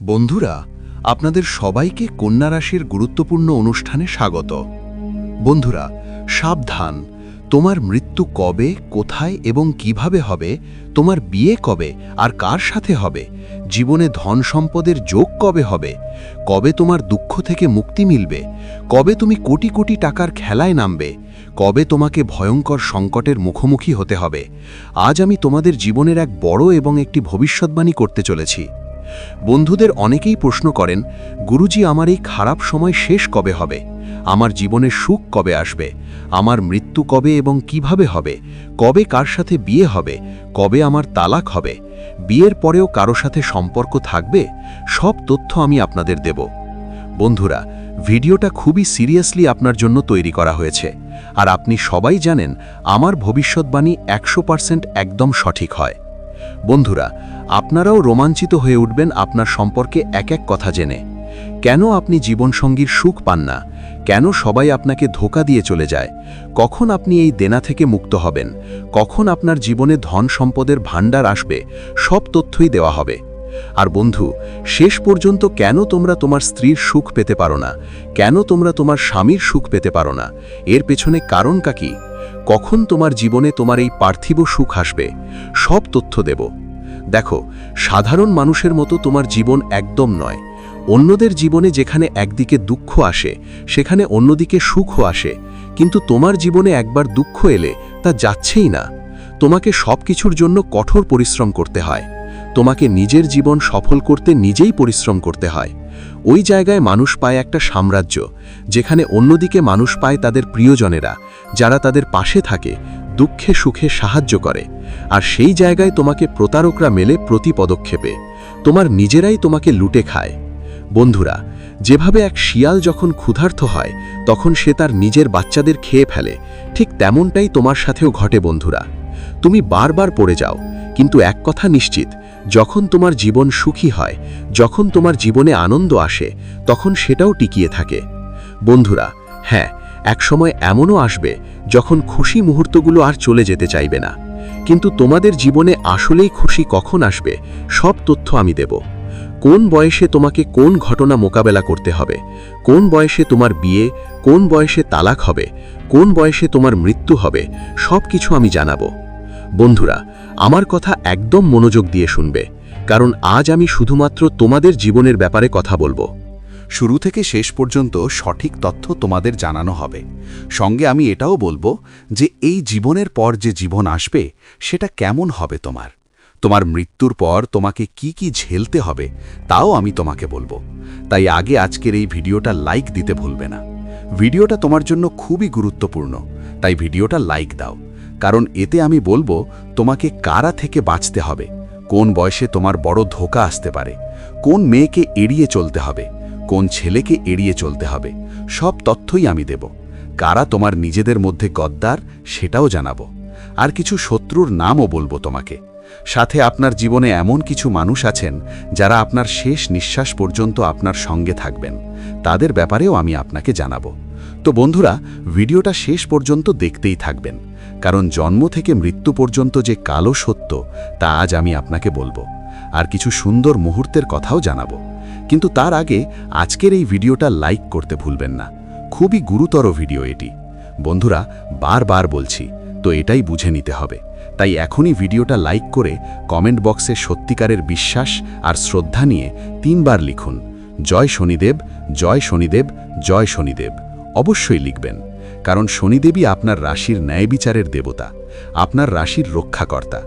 বন্ধুরা, আপনাদের সবাইকে কন্যা রাশির গুরুত্বপূর্ণ অনুষ্ঠানে স্বাগত। বন্ধুরা, সাবধান। তোমার মৃত্যু কবে, কোথায় এবং কীভাবে হবে, তোমার বিয়ে কবে আর কার সাথে হবে, জীবনে ধন সম্পদের যোগ কবে হবে, কবে তোমার দুঃখ থেকে মুক্তি মিলবে, কবে তুমি কোটি কোটি টাকার খেলায় নামবে, কবে তোমাকে ভয়ঙ্কর সংকটের মুখোমুখি হতে হবে, আজ আমি তোমাদের জীবনের এক বড় এবং একটি ভবিষ্যৎবাণী করতে চলেছি। বন্ধুদের অনেকেই প্রশ্ন করেন, গুরুজি, আমার এই খারাপ সময় শেষ কবে হবে? আমার জীবনে সুখ কবে আসবে? আমার মৃত্যু কবে এবং কীভাবে হবে? কবে কার সাথে বিয়ে হবে? কবে আমার তালাক হবে? বিয়ের পরেও কারও সাথে সম্পর্ক থাকবে? সব তথ্য আমি আপনাদের দেব। বন্ধুরা, ভিডিওটা খুবই সিরিয়াসলি আপনার জন্য তৈরি করা হয়েছে। আর আপনি সবাই জানেন, আমার ভবিষ্যৎবাণী একশো একদম সঠিক হয়। বন্ধুরা আপনারাও রোমাঞ্চিত হয়ে উঠবেন আপনার সম্পর্কে এক এক কথা জেনে। কেন আপনি জীবনসঙ্গীর সুখ পান না? কেন সবাই আপনাকে ধোকা দিয়ে চলে যায়? কখন আপনি এই দেনা থেকে মুক্ত হবেন? কখন আপনার জীবনে ধন সম্পদের ভাণ্ডার আসবে? সব তথ্যই দেওয়া হবে। আর বন্ধু, শেষ পর্যন্ত কেন তোমরা তোমার স্ত্রীর সুখ পেতে পারো না? কেন তোমরা তোমার স্বামীর সুখ পেতে পারো না? এর পেছনে কারণটা কি? কখন তোমার জীবনে তোমার এই পার্থিব সুখ আসবে? সব তথ্য দেব। দেখো, সাধারণ মানুষের মতো তোমার জীবন একদম নয়। অন্যদের জীবনে যেখানে একদিকে দুঃখ আসে, সেখানে অন্যদিকে সুখও আসে। কিন্তু তোমার জীবনে একবার দুঃখ এলে তা যাচ্ছেই না। তোমাকে সব কিছুর জন্য কঠোর পরিশ্রম করতে হয়। তোমাকে নিজের জীবন সফল করতে নিজেই পরিশ্রম করতে হয়। ওই জায়গায় মানুষ পায় একটা সাম্রাজ্য, যেখানে অন্যদিকে মানুষ পায় তাদের প্রিয়জনেরা, যারা তাদের পাশে থাকে দুঃখে সুখে সাহায্য করে, আর সেই জায়গায় তোমাকে প্রতারকরা মেলে প্রতি পদক্ষেপে। তোমার নিজেরাই তোমাকে লুটে খায়। বন্ধুরা, যেভাবে এক শিয়াল যখন ক্ষুধার্থ হয়, তখন সে তার নিজের বাচ্চাদের খেয়ে ফেলে। ঠিক তেমনটাই তোমার সাথেও ঘটে, বন্ধুরা। তুমি বারবার পড়ে যাও, কিন্তু এক কথা নিশ্চিত, যখন তোমার জীবন সুখী হয়, যখন তোমার জীবনে আনন্দ আসে, তখন সেটাও টিকিয়ে থাকে। বন্ধুরা হ্যাঁ একসময় এমনও আসবে যখন খুশি মুহূর্তগুলো আর চলে যেতে চাইবে না। কিন্তু তোমাদের জীবনে আসলেই খুশি কখন আসবে, সব তথ্য আমি দেব। কোন বয়সে তোমাকে কোন ঘটনা মোকাবেলা করতে হবে? কোন বয়সে তোমার বিয়ে? কোন বয়সে তালাক হবে? কোন বয়সে তোমার মৃত্যু হবে? সব কিছু আমি জানাব। বন্ধুরা, আমার কথা একদম মনোযোগ দিয়ে শুনবে। কারণ আজ আমি শুধুমাত্র তোমাদের জীবনের ব্যাপারে কথা বলব। শুরু থেকে শেষ পর্যন্ত সঠিক তথ্য তোমাদের জানানো হবে। সঙ্গে আমি এটাও বলব যে এই জীবনের পর যে জীবন আসবে, সেটা কেমন হবে তোমার? তোমার মৃত্যুর পর তোমাকে কি কি ঝেলতে হবে, তাও আমি তোমাকে বলব। তাই আগে আজকের এই ভিডিওটা লাইক দিতে ভুলবে না। ভিডিওটা তোমার জন্য খুবই গুরুত্বপূর্ণ, তাই ভিডিওটা লাইক দাও। কারণ এতে আমি বলব তোমাকে কারা থেকে বাঁচতে হবে, কোন বয়সে তোমার বড় ধোকা আসতে পারে, কোন মেয়েকে এড়িয়ে চলতে হবে কোন ছেলেকে এড়িয়ে চলতে হবে, সব তথ্যই আমি দেব। কারা তোমার নিজেদের মধ্যে গদ্দার, সেটাও জানাব। আর কিছু শত্রুর নামও বলব তোমাকে। সাথে আপনার জীবনে এমন কিছু মানুষ আছেন, যারা আপনার শেষ নিঃশ্বাস পর্যন্ত আপনার সঙ্গে থাকবেন। তাদের ব্যাপারেও আমি আপনাকে জানাব। তো বন্ধুরা, ভিডিওটা শেষ পর্যন্ত দেখতেই থাকবেন। কারণ জন্ম থেকে মৃত্যু পর্যন্ত যে কালো সত্য, তা আজ আমি আপনাকে বলব। আর কিছু সুন্দর মুহূর্তের কথাও জানাব। কিন্তু তার আগে আজকের এই ভিডিওটা লাইক করতে ভুলবেন না। খুবই গুরুতর ভিডিও এটি। বন্ধুরা, বারবার বলছি, তো এটাই বুঝে নিতে হবে। তাই এখনই ভিডিওটা লাইক করে কমেন্ট বক্সে সত্যিকারের বিশ্বাস আর শ্রদ্ধা নিয়ে তিনবার লিখুন। জয় শনিদেব জয় শনিদেব জয় শনিদেব। অবশ্যই লিখবেন। কারণ শনিদেবী আপনার রাশির ন্যায় বিচারের দেবতা, আপনার রাশির রক্ষাকর্তা।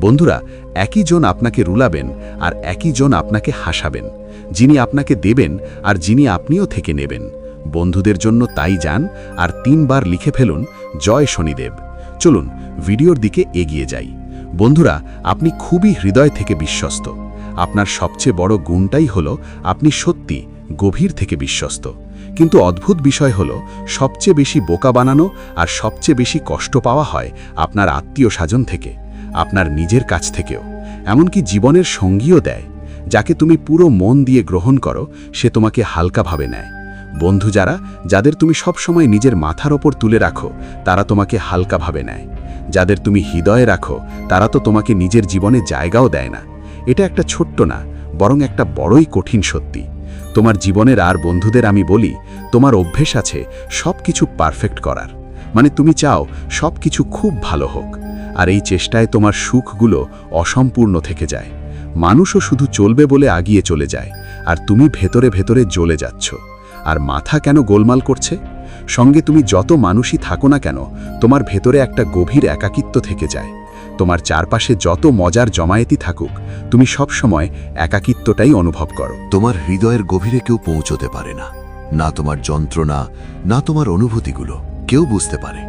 বন্ধুরা, একই জন আপনাকে রুলাবেন আর একই জন আপনাকে হাসাবেন। যিনি আপনাকে দেবেন আর যিনি আপনিও থেকে নেবেন। বন্ধুদের জন্য তাই যান আর তিনবার লিখে ফেলুন, জয় শনিদেব। চলুন, ভিডিওর দিকে এগিয়ে যাই। বন্ধুরা, আপনি খুবই হৃদয় থেকে বিশ্বস্ত। আপনার সবচেয়ে বড় গুণটাই হল আপনি সত্যি গভীর থেকে বিশ্বস্ত। কিন্তু অদ্ভুত বিষয় হল, সবচেয়ে বেশি বোকা বানানো আর সবচেয়ে বেশি কষ্ট পাওয়া হয় আপনার আত্মীয় স্বজন থেকে, আপনার নিজের কাছ থেকেও। এমনকি জীবনের সঙ্গীও দেয়। যাকে তুমি পুরো মন দিয়ে গ্রহণ করো, সে তোমাকে হালকাভাবে নেয়। বন্ধু যারা, যাদের তুমি সবসময় নিজের মাথার ওপর তুলে রাখো, তারা তোমাকে হালকাভাবে নেয়। যাদের তুমি হৃদয়ে রাখো, তারা তো তোমাকে নিজের জীবনে জায়গাও দেয় না। এটা একটা ছোট্ট না, বরং একটা বড়ই কঠিন সত্যি। তোমার জীবনের আর বন্ধুদের আমি বলি, তোমার অভ্যেস আছে সব কিছু পারফেক্ট করার। মানে তুমি চাও সব কিছু খুব ভালো হোক। আর এই চেষ্টায় তোমার সুখগুলো অসম্পূর্ণ থেকে যায়। মানুষও শুধু চলবে বলে আগিয়ে চলে যায়, আর তুমি ভেতরে ভেতরে জ্বলে যাচ্ছ। আর মাথা কেন গোলমাল করছে? সঙ্গে তুমি যত মানুষই থাকো না কেন, তোমার ভেতরে একটা গভীর একাকিত্ব থেকে যায়। তোমার চারপাশে যত মজার জমায়েতি থাকুক, তুমি সব সময় একাকিত্বটাই অনুভব করো। তোমার হৃদয়ের গভীরে কেউ পৌঁছতে পারে না। না তোমার যন্ত্রণা, না তোমার অনুভূতিগুলো, কেউ বুঝতে পারে।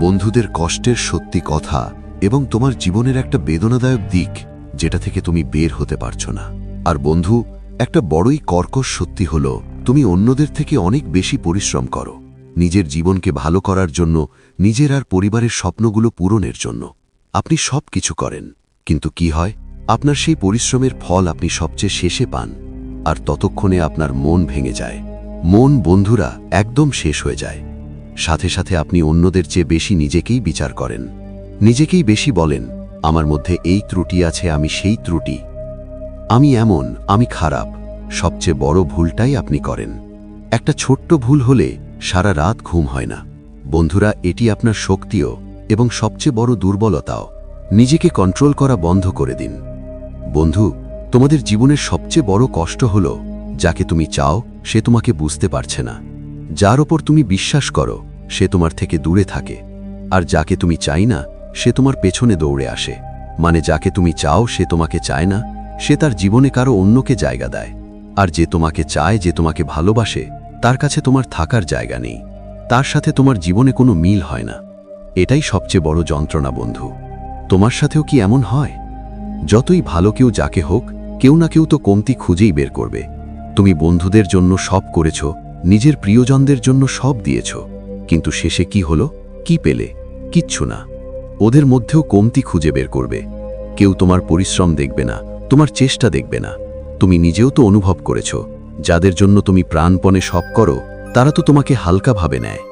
বন্ধুদের কষ্টের সত্যি কথা এবং তোমার জীবনের একটা বেদনাদায়ক দিক যেটা থেকে তুমি বের হতে পারছ না। আর বন্ধু, একটা বড়ই কর্কশ সত্যি হল, তুমি অন্যদের থেকে অনেক বেশি পরিশ্রম করো। নিজের জীবনকে ভালো করার জন্য, নিজের আর পরিবারের স্বপ্নগুলো পূরণের জন্য। আপনি সব কিছু করেন, কিন্তু কি হয়? আপনার সেই পরিশ্রমের ফল আপনি সবচেয়ে শেষে পান, আর ততক্ষণে আপনার মন ভেঙে যায়। মন, বন্ধুরা, একদম শেষ হয়ে যায়। সাথে সাথে আপনি অন্যদের চেয়ে বেশি নিজেকেই বিচার করেন। নিজেকেই বেশি বলেন আমার মধ্যে এই ত্রুটি আছে, আমি সেই ত্রুটি। আমি এমন, আমি খারাপ। সবচেয়ে বড় ভুলটাই আপনি করেন। একটা ছোট্ট ভুল হলে সারা রাত ঘুম হয় না। বন্ধুরা, এটি আপনার শক্তিও এবং সবচেয়ে বড় দুর্বলতাও। নিজেকে কন্ট্রোল করা বন্ধ করে দিন। বন্ধু, তোমাদের জীবনের সবচেয়ে বড় কষ্ট হল, যাকে তুমি চাও, সে তোমাকে বুঝতে পারছে না। যার ওপর তুমি বিশ্বাস করো, সে তোমার থেকে দূরে থাকে। আর যাকে তুমি চাই না সে তোমার পেছনে দৌড়ে আসে। মানে যাকে তুমি চাও সে তোমাকে চায় না, সে তার জীবনে কারও অন্যকে জায়গা দেয়। আর যে তোমাকে চায়, যে তোমাকে ভালোবাসে, তার কাছে তোমার থাকার জায়গা নেই। তার সাথে তোমার জীবনে কোনো মিল হয় না। এটাই সবচেয়ে বড় যন্ত্রণা, বন্ধু। তোমার সাথেও কি এমন হয়? যতই ভালো কেউ যাকে হোক, কেউ না কেউ তো কমতি খুঁজেই বের করবে। তুমি বন্ধুদের জন্য সব করেছ, নিজের প্রিয়জনদের জন্য সব দিয়েছ। কিন্তু শেষে কি হলো? কি পেলে? কিচ্ছু না। ওদের মধ্যেও কমতি খুঁজে বের করবে। কেউ তোমার পরিশ্রম দেখবে না, তোমার চেষ্টা দেখবে না। তুমি নিজেও তো অনুভব করেছ, যাদের জন্য তুমি প্রাণপণে সব করো, তারা তো তোমাকে হালকাভাবে নেয়।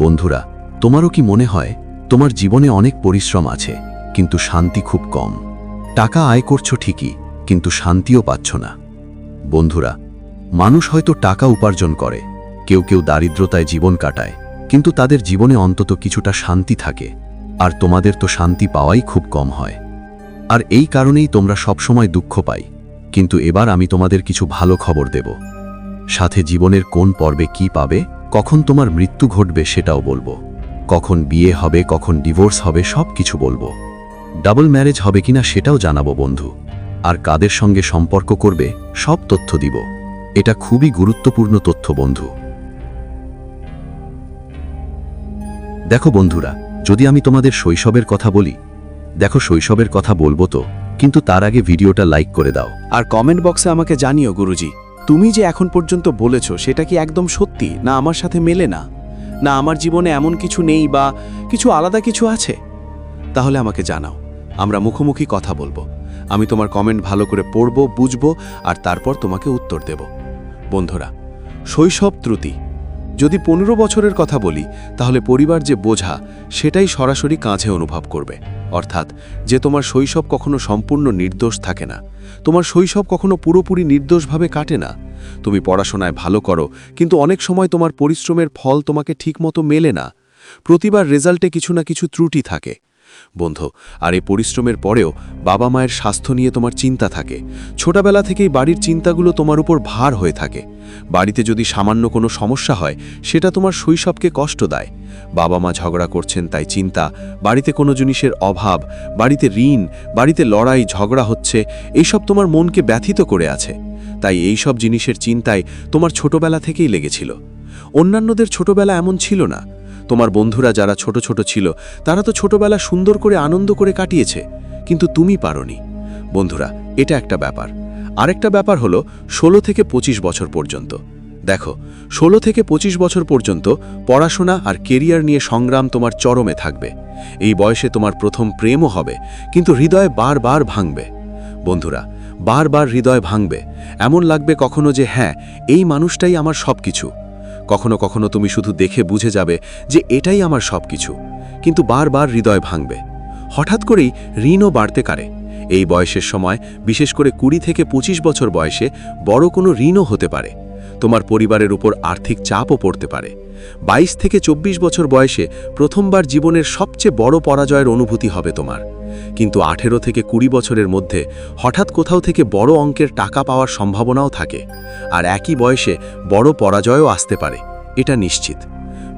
বন্ধুরা, তোমারও কি মনে হয়, তোমার জীবনে অনেক পরিশ্রম আছে, কিন্তু শান্তি খুব কম। টাকা আয় করছ ঠিকই, কিন্তু শান্তিও পাচ্ছ না। বন্ধুরা, মানুষ হয়তো টাকা উপার্জন করে, কেউ কেউ দারিদ্রতায় জীবন কাটায়, কিন্তু তাদের জীবনে অন্তত কিছুটা শান্তি থাকে। আর তোমাদের তো শান্তি পাওয়াই খুব কম হয়। আর এই কারণেই তোমরা সবসময় দুঃখ পাই, কিন্তু এবার আমি তোমাদের কিছু ভালো খবর দেব। সাথে জীবনের কোন পর্বে কি পাবে, কখন তোমার মৃত্যু ঘটবে সেটাও বলব। কখন বিয়ে হবে, কখন ডিভোর্স হবে সব কিছু বলব। ডাবল ম্যারেজ হবে কিনা সেটাও জানাব বন্ধু। আর কাদের সঙ্গে সম্পর্ক করবে, সব তথ্য দিব। এটা খুবই গুরুত্বপূর্ণ তথ্য বন্ধু। দেখো বন্ধুরা যদি আমি তোমাদের শৈশবের কথা বলি, দেখো শৈশবের কথা বলব তো, কিন্তু তার আগে ভিডিওটা লাইক করে দাও। আর কমেন্ট বক্সে আমাকে জানিও, গুরুজি। তুমি যে এখন পর্যন্ত বলেছ, সেটা কি একদম সত্যি? না আমার সাথে মেলে না? না আমার জীবনে এমন কিছু নেই বা কিছু আলাদা কিছু আছে? তাহলে আমাকে জানাও, আমরা মুখোমুখি কথা বলব। আমি তোমার কমেন্ট ভালো করে পড়ব, বুঝব, আর তারপর তোমাকে উত্তর দেব। বন্ধুরা, শৈশব ত্রুটি। যদি পনেরো বছরের কথা বলি, তাহলে পরিবার যে বোঝা, সেটাই সরাসরি কাঁধে অনুভব করবে। অর্থাৎ, যে তোমার শৈশব কখনো সম্পূর্ণ নির্দোষ থাকে না, তোমার শৈশব কখনো পুরোপুরি নির্দোষভাবে কাটে না। তুমি পড়াশোনায় ভালো করো, কিন্তু অনেক সময় তোমার পরিশ্রমের ফল তোমাকে ঠিকমতো মেলে না। প্রতিবার রেজাল্টে কিছু না কিছু ত্রুটি থাকে। বন্ধু, আর এই পরিশ্রমের পরেও বাবা মায়ের স্বাস্থ্য নিয়ে তোমার চিন্তা থাকে। ছোটবেলা থেকেই বাড়ির চিন্তাগুলো তোমার উপর ভার হয়ে থাকে। বাড়িতে যদি সামান্য কোনো সমস্যা হয়, সেটা তোমার শৈশবকে কষ্ট দেয়। বাবা মা ঝগড়া করছেন, তাই চিন্তা। বাড়িতে কোনো জিনিসের অভাব, বাড়িতে ঋণ, বাড়িতে লড়াই, ঝগড়া হচ্ছে এইসব তোমার মনকে ব্যথিত করে আছে। তাই এই সব জিনিসের চিন্তায় তোমার ছোটবেলা থেকেই লেগেছিল। অন্যান্যদের ছোটবেলা এমন ছিল না। তোমার বন্ধুরা যারা ছোট ছোট ছিল, তারা তো ছোটবেলা সুন্দর করে আনন্দ করে কাটিয়েছে, কিন্তু তুমি পারোনি। বন্ধুরা, এটা একটা ব্যাপার। আরেকটা ব্যাপার হলো, ষোলো থেকে ২৫ বছর পর্যন্ত। দেখো, ষোলো থেকে ২৫ বছর পর্যন্ত পড়াশোনা আর কেরিয়ার নিয়ে সংগ্রাম তোমার চরমে থাকবে। এই বয়সে তোমার প্রথম প্রেমও হবে, কিন্তু হৃদয় বারবার ভাঙবে। বন্ধুরা, বারবার হৃদয় ভাঙবে। এমন লাগবে কখনো যে হ্যাঁ এই মানুষটাই আমার সব কিছু কখনো কখনো তুমি শুধু দেখে বুঝে যাবে যে এটাই আমার সব কিছু কিন্তু বারবার হৃদয় ভাঙবে। হঠাৎ করেই ঋণও বাড়তে কারে। এই বয়সের সময়, বিশেষ করে কুড়ি থেকে ২৫ বছর বয়সে, বড় কোনো ঋণও হতে পারে। তোমার পরিবারের উপর আর্থিক চাপও পড়তে পারে। ২২ থেকে ২৪ বছর বয়সে, প্রথমবার জীবনের সবচেয়ে বড় পরাজয়ের অনুভূতি হবে তোমার। কিন্তু আঠেরো থেকে কুড়ি বছরের মধ্যে, হঠাৎ কোথাও থেকে বড় অঙ্কের টাকা পাওয়ার সম্ভাবনাও থাকে। আর একই বয়সে, বড় পরাজয়ও আসতে পারে। এটা নিশ্চিত।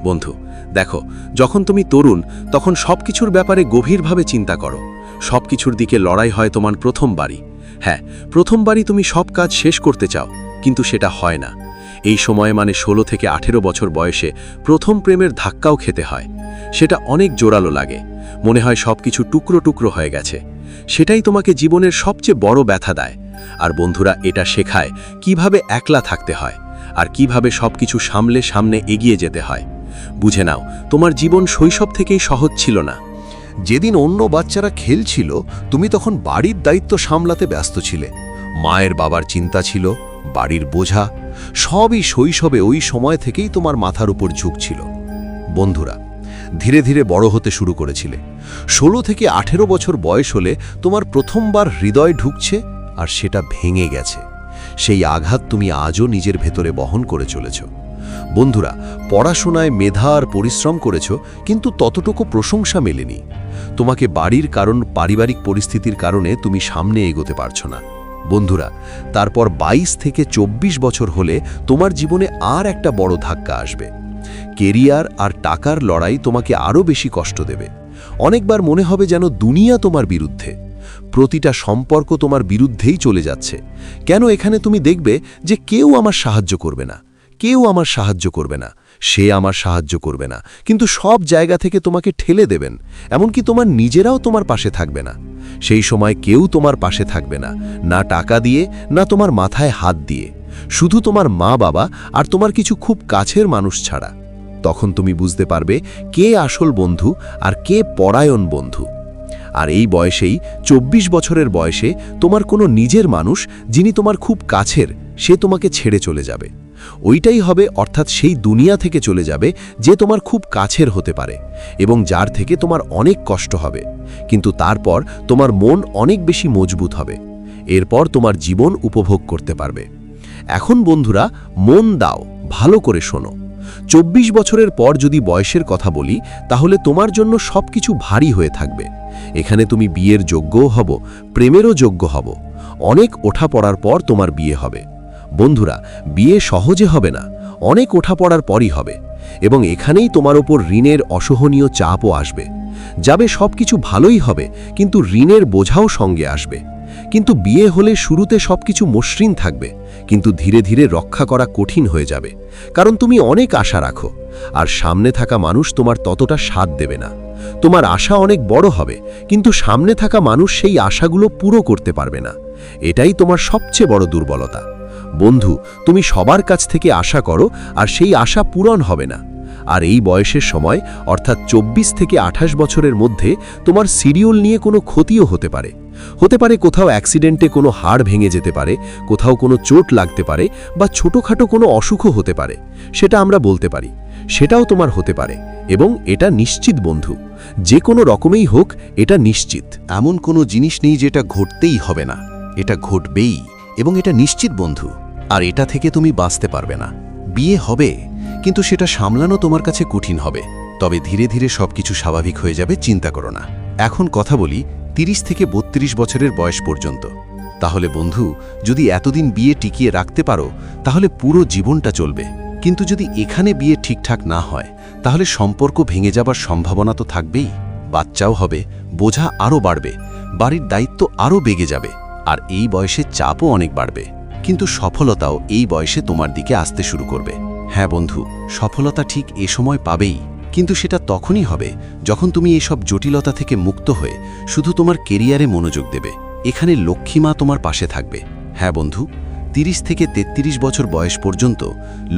বন্ধু, দেখো, যখন তুমি তরুণ, তখন সব কিছুর ব্যাপারে গভীরভাবে চিন্তা করো। সব কিছুর দিকে লড়াই হয় তোমার প্রথমবারই হ্যাঁ প্রথমবারই তুমি সব কাজ শেষ করতে চাও, কিন্তু সেটা হয় না। এই সময়ে মানে ষোলো থেকে আঠেরো বছর বয়সে প্রথম প্রেমের ধাক্কাও খেতে হয়। সেটা অনেক জোরালো লাগে। মনে হয় সব কিছু টুকরো টুকরো হয়ে গেছে। সেটাই তোমাকে জীবনের সবচেয়ে বড় ব্যথা দেয়। আর বন্ধুরা, এটা শেখায় কীভাবে একলা থাকতে হয় আর কীভাবে সবকিছু সামলে সামনে এগিয়ে যেতে হয়। বুঝে নাও, তোমার জীবন শৈশব থেকেই সহজ ছিল না। যেদিন অন্য বাচ্চারা খেলছিল, তুমি তখন বাড়ির দায়িত্ব সামলাতে ব্যস্ত ছিলে। মায়ের বাবার চিন্তা ছিল, বাড়ির বোঝা, সবই শৈশবে ওই সময় থেকেই তোমার মাথার উপর ঝুঁকছিল বন্ধুরা, ধীরে ধীরে বড় হতে শুরু করেছিলে। ষোলো থেকে আঠেরো বছর বয়স হলে তোমার প্রথমবার হৃদয় ঢুকছে আর সেটা ভেঙে গেছে। সেই আঘাত তুমি আজও নিজের ভেতরে বহন করে চলেছ। বন্ধুরা, পড়াশোনায় মেধা আর পরিশ্রম করেছ, কিন্তু ততটুকু প্রশংসা মেলেনি। তোমাকে বাড়ির কারণ, পারিবারিক পরিস্থিতির কারণে তুমি সামনে এগোতে পারছ না। বন্ধুরা, তারপর ২২ থেকে ২৪ বছর হলে তোমার জীবনে আর একটা বড় ধাক্কা আসবে। কেরিয়ার আর টাকার লড়াই তোমাকে আরও বেশি কষ্ট দেবে। অনেকবার মনে হবে যেন দুনিয়া তোমার বিরুদ্ধে। প্রতিটা সম্পর্ক তোমার বিরুদ্ধেই চলে যাচ্ছে। কেন এখানে তুমি দেখবে যে কেউ আমার সাহায্য করবে না? কেউ আমার সাহায্য করবে না। সে আমার সাহায্য করবে না। কিন্তু সব জায়গা থেকে তোমাকে ঠেলে দেবেন, এমনকি তোমার নিজেরাও তোমার পাশে থাকবে না। সেই সময় কেউ তোমার পাশে থাকবে না না টাকা দিয়ে, না তোমার মাথায় হাত দিয়ে। শুধু তোমার মা বাবা আর তোমার কিছু খুব কাছের মানুষ ছাড়া। তখন তুমি বুঝতে পারবে কে আসল বন্ধু আর কে পরায়ণ বন্ধু। আর এই বয়সেই ২৪ বছরের বয়সে তোমার কোনো নিজের মানুষ, যিনি তোমার খুব কাছের, সে তোমাকে ছেড়ে চলে যাবে। ওইটাই হবে অর্থাৎ সেই দুনিয়া থেকে চলে যাবে যে তোমার খুব কাছের হতে পারে এবং যার থেকে তোমার অনেক কষ্ট হবে। কিন্তু তারপর তোমার মন অনেক বেশি মজবুত হবে। এরপর তোমার জীবন উপভোগ করতে পারবে। এখন বন্ধুরা, মন দাও, ভালো করে শোনো। চব্বিশ বছরের পর যদি বয়সের কথা বলি, তাহলে তোমার জন্য সব কিছু ভারী হয়ে থাকবে। এখানে তুমি বিয়ের যোগ্যও হব, প্রেমেরও যোগ্য হব। অনেক ওঠা পড়ার পর তোমার বিয়ে হবে। বন্ধুরা, বিয়ে সহজে হবে না। অনেক ওঠা পড়ার পরই হবে এবং এখানেই তোমার ওপর ঋণের অসহনীয় চাপও আসবে। যাবে সব কিছু ভালোই হবে, কিন্তু ঋণের বোঝাও সঙ্গে আসবে। কিন্তু বিয়ে হলে শুরুতে সবকিছু মসৃণ থাকবে, কিন্তু ধীরে ধীরে রক্ষা করা কঠিন হয়ে যাবে। কারণ তুমি অনেক আশা রাখো, আর সামনে থাকা মানুষ তোমার ততটা স্বাদ দেবে না। তোমার আশা অনেক বড় হবে, কিন্তু সামনে থাকা মানুষ সেই আশাগুলো পুরো করতে পারবে না। এটাই তোমার সবচেয়ে বড় দুর্বলতা। বন্ধু, তুমি সবার কাছ থেকে আশা করো, আর সেই আশা পূরণ হবে না। আর এই বয়সের সময়, অর্থাৎ ২৪ থেকে আঠাশ বছরের মধ্যে, তোমার সিরিয়ল নিয়ে কোনো ক্ষতিও হতে পারে। হতে পারে কোথাও অ্যাক্সিডেন্টে কোনো হাড় ভেঙে যেতে পারে, কোথাও কোনো চোট লাগতে পারে, বা ছোটোখাটো কোনো অসুখও হতে পারে। সেটা আমরা বলতে পারি। সেটাও তোমার হতে পারে। এবং এটা নিশ্চিত, বন্ধু। যে কোনো রকমেই হোক, এটা নিশ্চিত। এমন কোনো জিনিস নেই যেটা ঘটতেই হবে না। এটা ঘটবেই। এবং এটা নিশ্চিত, বন্ধু। আর এটা থেকে তুমি বাঁচতে পারবে না। বিয়ে হবে, কিন্তু সেটা সামলানো তোমার কাছে কঠিন হবে। তবে ধীরে ধীরে সবকিছু স্বাভাবিক হয়ে যাবে, চিন্তা করো না। এখন কথা বলি ৩০ থেকে ৩২ বছরের বয়স পর্যন্ত। তাহলে বন্ধু, যদি এতদিন বিয়ে টিকিয়ে রাখতে পারো, তাহলে পুরো জীবনটা চলবে। কিন্তু যদি এখানে বিয়ে ঠিকঠাক না হয়, তাহলে সম্পর্ক ভেঙে যাবার সম্ভাবনা তো থাকবেই। বাচ্চাও হবে, বোঝা আরও বাড়বে, বাড়ির দায়িত্ব আরও বেগে যাবে, আর এই বয়সে চাপও অনেক বাড়বে। কিন্তু সফলতাও এই বয়সে তোমার দিকে আসতে শুরু করবে। হ্যাঁ বন্ধু, সফলতা ঠিক এ সময় পাবেই, কিন্তু সেটা তখনই হবে যখন তুমি এসব জটিলতা থেকে মুক্ত হয়ে শুধু তোমার কেরিয়ারে মনোযোগ দেবে। এখানে লক্ষ্মীমা তোমার পাশে থাকবে। হ্যাঁ বন্ধু ৩০ থেকে ৩৩ বছর বয়স পর্যন্ত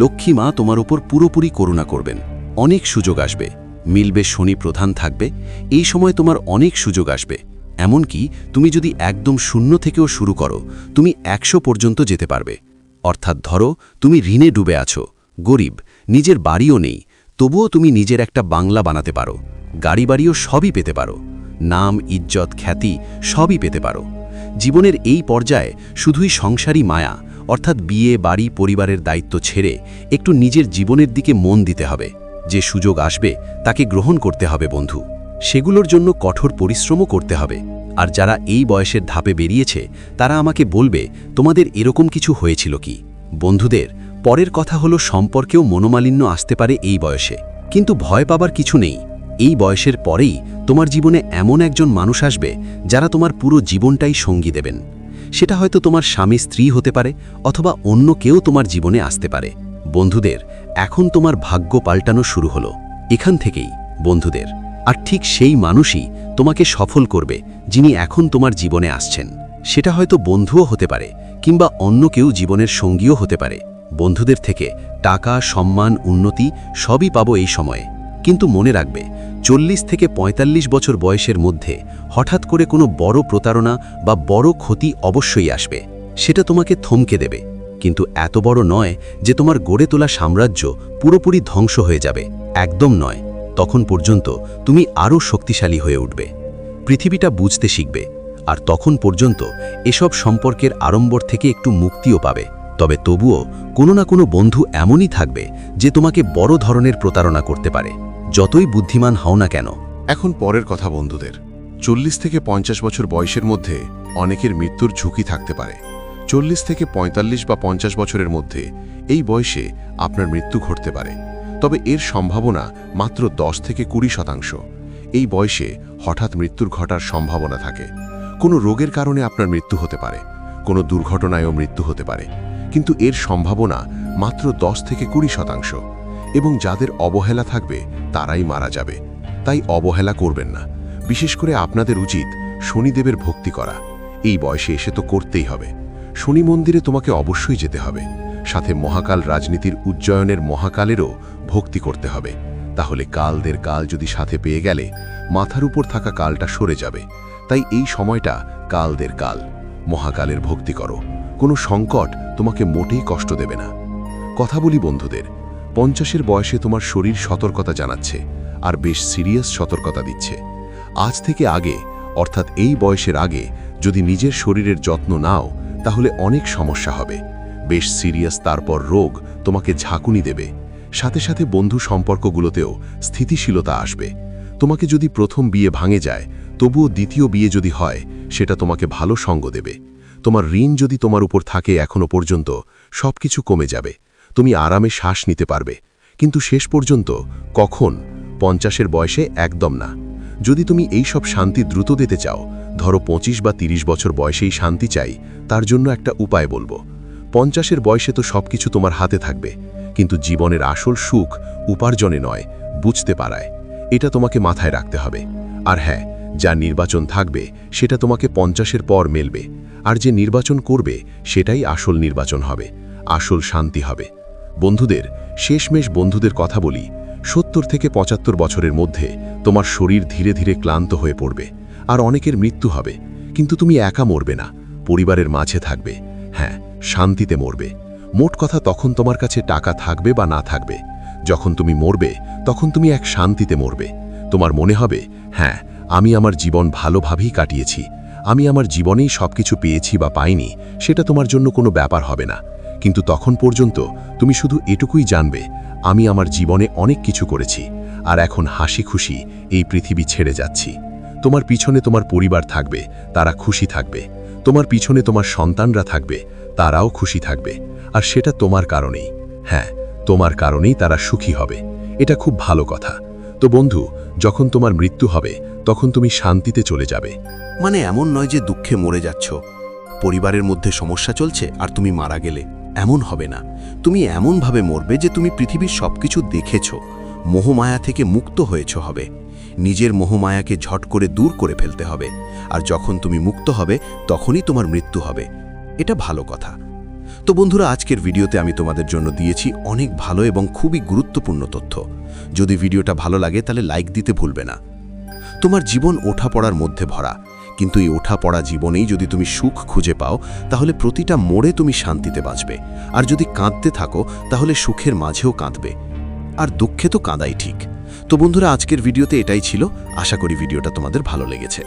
লক্ষ্মীমা তোমার উপর পুরোপুরি করুণা করবেন। অনেক সুযোগ আসবে, মিলবে শনি প্রধান থাকবে, এই সময় তোমার অনেক সুযোগ আসবে। এমনকি তুমি যদি একদম শূন্য থেকেও শুরু করো, তুমি একশো পর্যন্ত যেতে পারবে। অর্থাৎ ধরো, তুমি ঋণে ডুবে আছো। গরিব, নিজের বাড়িও নেই, তবুও তুমি নিজের একটা বাংলা বানাতে পারো। গাড়ি বাড়িও সবই পেতে পারো। নাম, ইজ্জত, খ্যাতি সবই পেতে পারো। জীবনের এই পর্যায়ে শুধুই সংসারী মায়া, অর্থাৎ বিয়ে, বাড়ি, পরিবারের দায়িত্ব ছেড়ে একটু নিজের জীবনের দিকে মন দিতে হবে। যে সুযোগ আসবে, তাকে গ্রহণ করতে হবে, বন্ধু। সেগুলোর জন্য কঠোর পরিশ্রমও করতে হবে। আর যারা এই বয়সের ধাপে বেরিয়েছে, তারা আমাকে বলবে, তোমাদের এরকম কিছু হয়েছিল কি? বন্ধুদের, পরের কথা হলো সম্পর্কেও মনোমালিন্য আসতে পারে এই বয়সে। কিন্তু ভয় পাবার কিছু নেই। এই বয়সের পরেই তোমার জীবনে এমন একজন মানুষ আসবে, যারা তোমার পুরো জীবনটাই সঙ্গী দেবেন। সেটা হয়তো তোমার স্বামী স্ত্রী হতে পারে, অথবা অন্য কেউ তোমার জীবনে আসতে পারে। বন্ধুদের, এখন তোমার ভাগ্য পাল্টানো শুরু হলো। এখান থেকেই, বন্ধুদের। আর ঠিক সেই মানুষই তোমাকে সফল করবে, যিনি এখন তোমার জীবনে আসছেন। সেটা হয়তো বন্ধুও হতে পারে, কিংবা অন্য কেউ জীবনের সঙ্গীও হতে পারে। বন্ধুদের থেকে টাকা, সম্মান, উন্নতি সবই পাবো এই সময়ে। কিন্তু মনে রাখবে, চল্লিশ থেকে ৪৫ বছর বয়সের মধ্যে হঠাৎ করে কোনো বড় প্রতারণা বা বড় ক্ষতি অবশ্যই আসবে, সেটা তোমাকে থমকে দেবে। কিন্তু এত বড় নয় যে তোমার গড়ে তোলা সাম্রাজ্য পুরোপুরি ধ্বংস হয়ে যাবে, একদম নয়। তখন পর্যন্ত তুমি আরও শক্তিশালী হয়ে উঠবে। পৃথিবীটা বুঝতে শিখবে, আর তখন পর্যন্ত এসব সম্পর্কের আড়ম্বর থেকে একটু মুক্তিও পাবে। তবে তবুও কোনো না কোনো বন্ধু এমনই থাকবে যে তোমাকে বড় ধরনের প্রতারণা করতে পারে। যতই বুদ্ধিমান হও না কেন। এখন পরের কথা বন্ধুদের। চল্লিশ থেকে পঞ্চাশ বছর বয়সের মধ্যে অনেকের মৃত্যুর ঝুঁকি থাকতে পারে। চল্লিশ থেকে পঁয়তাল্লিশ বা পঞ্চাশ বছরের মধ্যে এই বয়সে আপনার মৃত্যু ঘটতে পারে। তবে এর সম্ভাবনা মাত্র দশ থেকে কুড়ি শতাংশ। এই বয়সে হঠাৎ মৃত্যুর ঘটার সম্ভাবনা থাকে। কোনো রোগের কারণে আপনার মৃত্যু হতে পারে, কোনো দুর্ঘটনায়ও মৃত্যু হতে পারে। কিন্তু এর সম্ভাবনা মাত্র দশ থেকে কুড়ি শতাংশ এবং যাদের অবহেলা থাকবে তারাই মারা যাবে। তাই অবহেলা করবেন না। বিশেষ করে আপনাদের উচিত শনিদেবের ভক্তি করা। এই বয়সে এসে তো করতেই হবে। শনি মন্দিরে তোমাকে অবশ্যই যেতে হবে। সাথে মহাকাল রাজনীতির উজ্জয়নের মহাকালেরও ভক্তি করতে হবে। তাহলে কালদের কাল যদি সাথে পেয়ে গেলে, মাথার উপর থাকা কালটা সরে যাবে। তাই এই সময়টা কালদের কাল। মহাকালের ভক্তি করো। কোনো সংকট তোমাকে মোটেই কষ্ট দেবে না। কথা বলি বন্ধুদের, পঞ্চাশের বয়সে তোমার শরীর সতর্কতা জানাচ্ছে, আর বেশ সিরিয়াস সতর্কতা দিচ্ছে। আজ থেকে আগে, অর্থাৎ এই বয়সের আগে, যদি নিজের শরীরের যত্ন নাও, তাহলে অনেক সমস্যা হবে। বেশ সিরিয়াস তারপর রোগ তোমাকে ঝাঁকুনি দেবে। সাথে সাথে বন্ধু সম্পর্কগুলোতেও স্থিতিশীলতা আসবে। তোমাকে যদি প্রথম বিয়ে ভাঙে যায়, তবুও দ্বিতীয় বিয়ে যদি হয়, সেটা তোমাকে ভালো সঙ্গ দেবে। তোমার ঋণ যদি তোমার উপর থাকে এখনও পর্যন্ত, সবকিছু কমে যাবে। তুমি আরামে শ্বাস নিতে পারবে। কিন্তু শেষ পর্যন্ত কখন? পঞ্চাশের বয়সে একদম না। যদি তুমি এই সব শান্তি দ্রুত দিতে চাও, ধরো পঁচিশ বা ৩০ বছর বয়সেই শান্তি চাই, তার জন্য একটা উপায় বলব। পঞ্চাশের বয়সে তো সবকিছু তোমার হাতে থাকবে। কিন্তু জীবনের আসল সুখ উপার্জনে নয়, বুঝতে পারায়। এটা তোমাকে মাথায় রাখতে হবে। আর হ্যাঁ যা নির্বাচন থাকবে, সেটা তোমাকে পঞ্চাশের পর মেলবে। আর যে নির্বাচন করবে, সেটাই আসল নির্বাচন হবে, আসল শান্তি হবে। বন্ধুদের, শেষমেশ বন্ধুদের কথা বলি, সত্তর থেকে পঁচাত্তর বছরের মধ্যে তোমার শরীর ধীরে ধীরে ক্লান্ত হয়ে পড়বে। আর অনেকের মৃত্যু হবে, কিন্তু তুমি একা মরবে না, পরিবারের মাঝে থাকবে হ্যাঁ শান্তিতে মরবে। মোট কথা তখন তোমার কাছে টাকা থাকবে বা না থাকবে। যখন তুমি মরবে, তখন তুমি এক শান্তিতে মরবে। তোমার মনে হবে হ্যাঁ আমি আমার জীবন ভালোভাবেই কাটিয়েছি। আমি আমার জীবনেই সবকিছু পেয়েছি বা পাইনি, সেটা তোমার জন্য কোনো ব্যাপার হবে না। কিন্তু তখন পর্যন্ত তুমি শুধু এটুকুই জানবে, আমি আমার জীবনে অনেক কিছু করেছি, আর এখন হাসি খুশি এই পৃথিবী ছেড়ে যাচ্ছি। তোমার পিছনে তোমার পরিবার থাকবে, তারা খুশি থাকবে। তোমার পিছনে তোমার সন্তানরা থাকবে, তারাও খুশি থাকবে। আর সেটা তোমার কারণেই। হ্যাঁ তোমার কারণেই তারা সুখী হবে। এটা খুব ভালো কথা। তো বন্ধু, যখন তোমার মৃত্যু হবে, তখন তুমি শান্তিতে চলে যাবে। মানে এমন নয় যে দুঃখে মরে যাচ্ছ। পরিবারের মধ্যে সমস্যা চলছে আর তুমি মারা গেলে। এমন হবে না। তুমি এমনভাবে মরবে যে তুমি পৃথিবীর সবকিছু দেখেছ। মোহমায়া থেকে মুক্ত হয়েছ হবে। নিজের মোহমায়াকে ঝট করে দূর করে ফেলতে হবে। আর যখন তুমি মুক্ত হবে, তখনই তোমার মৃত্যু হবে। এটা ভালো কথা। তো বন্ধুরা, আজকের ভিডিওতে আমি তোমাদের জন্য দিয়েছি অনেক ভালো এবং খুবই গুরুত্বপূর্ণ তথ্য। যদি ভিডিওটা ভালো লাগে, তাহলে লাইক দিতে ভুলবে না। তোমার জীবন ওঠা পড়ার মধ্যে ভরা, কিন্তু এই ওঠা পড়া জীবনেই যদি তুমি সুখ খুঁজে পাও, তাহলে প্রতিটা মোড়ে তুমি শান্তিতে বাঁচবে। আর যদি কাঁদতে থাকো, তাহলে সুখের মাঝেও কাঁদবে। আর দুঃখে তো কাঁদাই ঠিক। তো বন্ধুরা, আজকের ভিডিওতে এটাই ছিল। আশা করি ভিডিওটা তোমাদের ভালো লেগেছে।